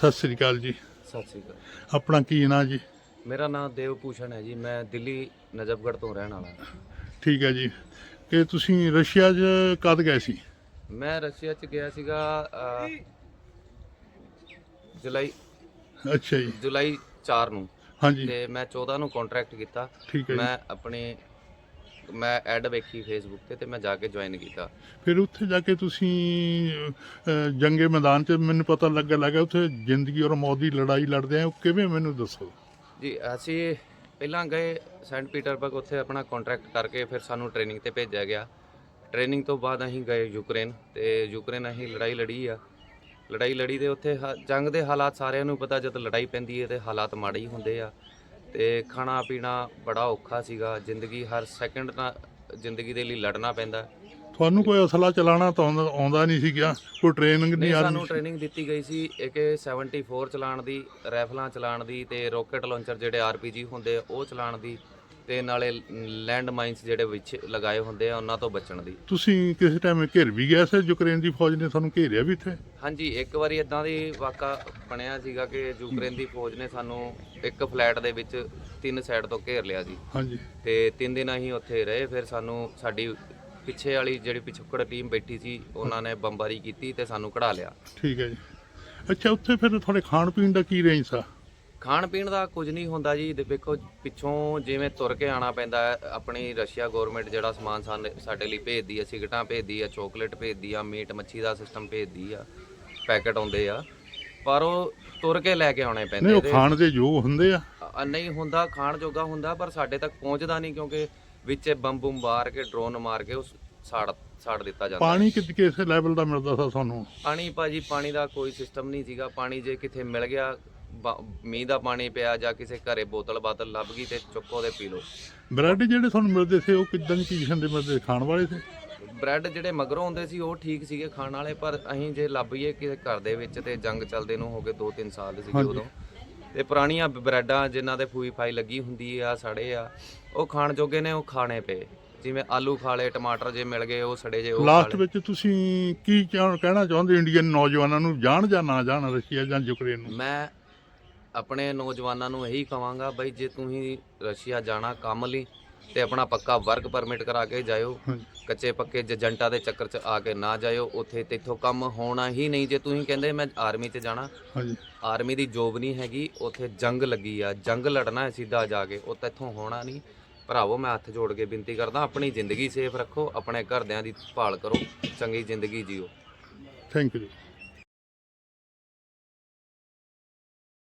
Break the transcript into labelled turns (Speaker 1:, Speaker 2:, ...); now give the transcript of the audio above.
Speaker 1: ਸਤਿ ਸ੍ਰੀ ਅਕਾਲ ਜੀ।
Speaker 2: ਸਤਿ ਸ੍ਰੀ ਅਕਾਲ।
Speaker 1: ਆਪਣਾ ਕੀ ਨਾਂ ਜੀ?
Speaker 2: ਮੇਰਾ ਨਾਮ ਦੇਵ ਭੂਸ਼ਣ ਹੈ ਜੀ। ਮੈਂ ਦਿੱਲੀ ਨਜਫਗੜ੍ਹ ਤੋਂ ਰਹਿਣ ਵਾਲਾ ਹਾਂ।
Speaker 1: ਠੀਕ ਹੈ ਜੀ। ਕਿ ਤੁਸੀਂ ਰਸ਼ੀਆ 'ਚ ਕਦ ਗਏ ਸੀ?
Speaker 2: ਮੈਂ ਰਸ਼ੀਆ ਚ ਗਿਆ ਸੀਗਾ ਜੁਲਾਈ
Speaker 1: ਅੱਛਾ ਜੀ।
Speaker 2: ਜੁਲਾਈ 4 ਨੂੰ।
Speaker 1: ਹਾਂਜੀ।
Speaker 2: ਤੇ ਮੈਂ 14 ਨੂੰ ਕੰਟਰੈਕਟ ਕੀਤਾ।
Speaker 1: ਠੀਕ ਹੈ ਜੀ।
Speaker 2: ਮੈਂ ਆਪਣੇ ਮੈਂ ਐਡ ਵੇਖੀ ਫੇਸਬੁੱਕ ਤੇ ਤੇ ਮੈਂ ਜਾ ਕੇ ਜੁਆਇਨ ਕੀਤਾ।
Speaker 1: ਫਿਰ ਉੱਥੇ ਜਾ ਕੇ ਤੁਸੀਂ ਅਹ, ਜੰਗੇ ਮੈਦਾਨ 'ਚ ਮੈਨੂੰ ਪਤਾ ਲੱਗਾ ਲੱਗਾ ਉੱਥੇ ਜ਼ਿੰਦਗੀ ਔਰ ਮੌਤ ਦੀ ਲੜਾਈ ਲੜਦੇ ਆ ਉਹ ਕਿਵੇਂ ਮੈਨੂੰ ਦੱਸੋ?
Speaker 2: ਜੀ ਅਸੀਂ ਪਹਿਲਾਂ ਗਏ ਸੈਂਟ ਪੀਟਰਬਰਗ ਉੱਥੇ ਆਪਣਾ ਕੰਟਰੈਕਟ ਕਰਕੇ ਫਿਰ ਸਾਨੂੰ ਟ੍ਰੇਨਿੰਗ ਤੇ ਭੇਜਿਆ ਗਿਆ। ਟ੍ਰੇਨਿੰਗ ਤੋਂ ਬਾਅਦ ਅਸੀਂ ਗਏ ਯੂਕਰੇਨ ਤੇ ਯੂਕਰੇਨ ਅਸੀਂ ਲੜਾਈ ਲੜੀ ਆ। ਲੜਾਈ ਲੜੀ ਦੇ ਉੱਥੇ ਹ- ਜੰਗ ਦੇ ਹਾਲਾਤ ਸਾਰਿਆਂ ਨੂੰ ਪਤਾ ਜਦ ਲੜਾਈ ਪੈਂਦੀ ਹੈ ਤੇ ਹਾਲਾਤ ਮਾੜੇ ਹੀ ਹੁੰਦੇ ਆ। ਤੇ ਖਾਣਾ ਪੀਣਾ ਬੜਾ ਔਖਾ ਸੀਗਾ। ਜ਼ਿੰਦਗੀ ਹਰ ਸੈਕਿੰਡ ਨਾਲ ਜ਼ਿੰਦਗੀ ਦੇ ਲਈ ਲੜਨਾ ਪੈਂਦਾ।
Speaker 1: ਤੁਹਾਨੂੰ ਕੋਈ ਅਸਲਾ ਚਲਾਉਣਾ ਤਾਂ ਆਉਂਦਾ- ਆਉਂਦਾ ਨਹੀਂ ਸੀ ਗਿਆ ਕੋਈ ਟ੍ਰੇਨਿੰਗ ਨਹੀਂ
Speaker 2: ਨਹੀਂ
Speaker 1: ਆ
Speaker 2: ਸਾਨੂੰ ਟ੍ਰੇਨਿੰਗ ਦਿੱਤੀ ਗਈ ਸੀ ਇੱਕ 74 ਚਲਾਉਣ ਦੀ ਰਾਈਫਲਾਂ ਚਲਾਉਣ ਦੀ ਤੇ ਰੋਕਟ ਲਾਂਚਰ ਜਿਹੜੇ ਆਰਪੀਜੀ ਹੁੰਦੇ ਆ ਉਹ ਚਲਾਉਣ ਦੀ। ਤੇ ਨਾਲੇ ਲੈਂਡ ਮਾਈਨਸ ਜਿਹੜੇ ਵਿੱਚ ਲਗਾਏ ਹੁੰਦੇ ਆ ਉਹਨਾਂ ਤੋਂ ਬਚਣ ਦੀ।
Speaker 1: ਤੁਸੀਂ ਕਿਸੇ ਟਾਈਮ ਘਿਰ ਵੀ ਗਏ ਸੀ ਯੂਕਰੇਨ ਦੀ ਫੌਜ ਨੇ ਤੁਹਾਨੂੰ ਘੇਰਿਆ ਵੀ ਇੱਥੇ?
Speaker 2: ਹਾਂਜੀ ਇੱਕ ਵਾਰੀ ਇਦਾਂ ਦੀ ਵਾਕਾ ਬਣਿਆ ਸੀਗਾ ਕਿ ਯੂਕਰੇਨ ਦੀ ਫੌਜ ਨੇ ਸਾਨੂੰ ਇੱਕ ਫਲੈਟ ਦੇ ਵਿੱਚ ਤਿੰਨ ਸਾਈਡ ਤੋਂ ਘੇਰ ਲਿਆ ਸੀ।
Speaker 1: ਹਾਂਜੀ।
Speaker 2: ਤੇ ਤਿੰਨ ਦਿਨ ਅਸੀਂ ਉੱਥੇ ਰਹੇ ਫਿਰ ਸਾਨੂੰ ਸਾਡੀ ਪਿੱਛੇ ਵਾਲੀ ਜਿਹੜੀ ਪਿਛੋਕੜ ਟੀਮ ਬੈਠੀ ਸੀ ਉਹਨਾਂ ਨੇ ਬੰਬਾਰੀ ਕੀਤੀ ਤੇ ਸਾਨੂੰ ਕਢਾ ਲਿਆ।
Speaker 1: ਠੀਕ ਹੈ ਜੀ। ਅੱਛਾ ਉੱਥੇ ਫਿਰ ਤੁਹਾਡੇ ਖਾਣ ਪੀਣ ਦਾ ਕੀ ਰੇਂਜ ਸੀ
Speaker 2: ਖਾਣ ਪੀਣ ਦਾ ਕੁਝ ਨਹੀਂ ਹੁੰਦਾ ਜੀ। ਵੇਖੋ ਪਿੱਛੋਂ ਜਿਵੇਂ ਤੁਰ ਕੇ ਆਣਾ ਪੈਂਦਾ ਹੈ ਆਪਣੀ ਰਸ਼ੀਆ ਗਵਰਨਮੈਂਟ ਜਿਹੜਾ ਸਮਾਨ ਸਾਨ- ਸਾਡੇ ਲਈ ਭੇਜਦੀ ਹੈ ਸਿਗਰਟਾਂ ਭੇਜਦੀ ਹੈ ਚਾਕਲੇਟ ਭੇਜਦੀ ਆ ਮੀਟ ਮੱਛੀ ਦਾ ਸਿਸਟਮ ਭੇਜਦੀ ਆ ਪੈਕਟ ਆਉਂਦੇ ਆ। ਪਰ ਉਹ ਤੁਰ ਕੇ ਲੈ ਕੇ ਆਉਣੇ
Speaker 1: ਨਹੀਂ
Speaker 2: ਪੈਂਦੇ
Speaker 1: ਉਹ
Speaker 2: ਤੇ
Speaker 1: ਖਾਣ ਦੇ ਯੋਗ ਹੁੰਦੇ ਆ।
Speaker 2: ਅ- ਨਹੀਂ ਹੁੰਦਾ ਖਾਣ ਜੋਗਾ ਹੁੰਦਾ ਪਰ ਸਾਡੇ ਤੱਕ ਪਹੁੰਚਦਾ ਨਹੀਂ ਕਿਉਂਕਿ ਵਿੱਚ ਬੰਬ ਬੰਬ ਮਾਰ ਕੇ ਡਰੋਨ ਮਾਰ ਕੇ ਉਸ ਸਾੜ ਸਾੜ ਦਿੱਤਾ ਜਾਂਦਾ।
Speaker 1: ਪਾਣੀ ਕਿ ਕਿਸੇ ਲੈਵਲ ਦਾ ਮਿਲਦਾ ਸੀ ਤੁਹਾਨੂੰ?
Speaker 2: ਪਾਣੀ ਭਾਜੀ ਪਾਣੀ ਦਾ ਕੋਈ ਸਿਸਟਮ ਨਹੀਂ ਸੀਗਾ। ਪਾਣੀ ਜੇ ਕਿਤੇ ਮਿਲ ਗਿਆ ਬ- ਮੀਂਹ ਦਾ ਪਾਣੀ ਪਿਆ ਜਾਂ ਕਿਸੇ ਘਰੇ ਬੋਤਲ ਬਾਤਲ ਲੱਭ ਗਈ ਤੇ ਚੁੱਕੋ ਤੇ ਪੀ ਲਓ।
Speaker 1: ਬ੍ਰੈਡ ਜਿਹੜੇ ਤੁਹਾਨੂੰ ਮਿਲਦੇ ਸੀ ਉਹ ਕਿੱਦਾਂ ਦੀ ਪੋਜੀਸ਼ਨ ਦੇ ਮਿਲਦੇ ਸੀ? ਖਾਣ ਵਾਲੇ ਸੀ?
Speaker 2: ਬ੍ਰੈਡ ਜਿਹੜੇ ਮਗਰੋਂ ਹੁੰਦੇ ਸੀ ਉਹ ਠੀਕ ਸੀਗੇ ਖਾਣ ਵਾਲੇ ਪਰ ਅਸੀਂ ਜੇ ਲੱਭੀਏ ਕਿਸੇ ਘਰ ਦੇ ਵਿੱਚ ਤੇ ਜੰਗ ਚੱਲਦੇ ਨੂੰ ਹੋ ਗਏ 2-3 ਸਾਲ ਸੀਗੇ। ਉਦੋਂ। ਤੇ ਪੁਰਾਣੀਆਂ ਬ੍ਰੈਡਾਂ ਜਿਨ੍ਹਾਂ ਦੇ ਫੂਈ ਫਾਈ ਲੱਗੀ ਹੁੰਦੀ ਆ ਸੜੇ ਆ ਉਹ ਖਾਣ ਜੋਗੇ ਨੇ ਉਹ ਖਾਣੇ ਪਏ। ਜਿਵੇਂ ਆਲੂ ਖਾ ਲਏ ਟਮਾਟਰ ਜੇ ਮਿਲ ਗਏ ਉਹ ਸੜੇ ਜੇ ਉਹ ਖਾ
Speaker 1: ਲਾਸਟ
Speaker 2: ਲਏ।
Speaker 1: ਵਿੱਚ ਤੁਸੀਂ ਕੀ ਕਹਿਣਾ ਚਾਹੁੰਦੇ ਇੰਡੀਅਨ ਨੌਜਵਾਨਾਂ ਨੂੰ? ਜਾਣ ਜਾਂ ਨਾ ਜਾਣ ਰਸ਼ੀਆ ਜਾਂ ਯੂਕਰੇਨ ਨੂੰ?
Speaker 2: ਮੈਂ ਆਪਣੇ ਨੌਜਵਾਨਾਂ ਨੂੰ ਇਹੀ ਕਹਾਂਗਾ ਬਈ ਜੇ ਤੁਸੀਂ ਰਸ਼ੀਆ ਜਾਣਾ ਕੰਮ ਲਈ ਤੇ ਆਪਣਾ ਪੱਕਾ ਵਰਕ ਪਰਮਿਟ ਕਰਾ ਕੇ ਜਾਇਓ। ਕੱਚੇ ਪੱਕੇ ਏਜੰਟਾਂ ਦੇ ਚੱਕਰ 'ਚ ਆ ਕੇ ਨਾ ਜਾਇਓ ਉੱਥੇ ਤੇਥੋਂ ਕੰਮ ਹੋਣਾ ਹੀ ਨਹੀਂ ਜੇ ਤੁਸੀਂ ਕਹਿੰਦੇ ਮੈਂ ਆਰਮੀ 'ਚ ਜਾਣਾ।
Speaker 1: ਹਾਂਜੀ।
Speaker 2: ਆਰਮੀ ਦੀ ਜੋਬ ਨਹੀਂ ਹੈਗੀ ਉੱਥੇ ਜੰਗ ਲੱਗੀ ਆ ਜੰਗ ਲੜਨਾ ਹੈ ਸਿੱਧਾ ਜਾ ਕੇ ਉਹ ਤੇਥੋਂ ਹੋਣਾ ਨਹੀਂ। ਭਰਾਵੋ ਮੈਂ ਹੱਥ ਜੋੜ ਕੇ ਬੇਨਤੀ ਕਰਦਾ ਆਪਣੀ ਜ਼ਿੰਦਗੀ ਸੇਫ ਰੱਖੋ ਆਪਣੇ ਘਰਦਿਆਂ ਦੀ ਭਾਲ ਕਰੋ ਚੰਗੀ ਜ਼ਿੰਦਗੀ ਜੀਓ।
Speaker 1: Thank you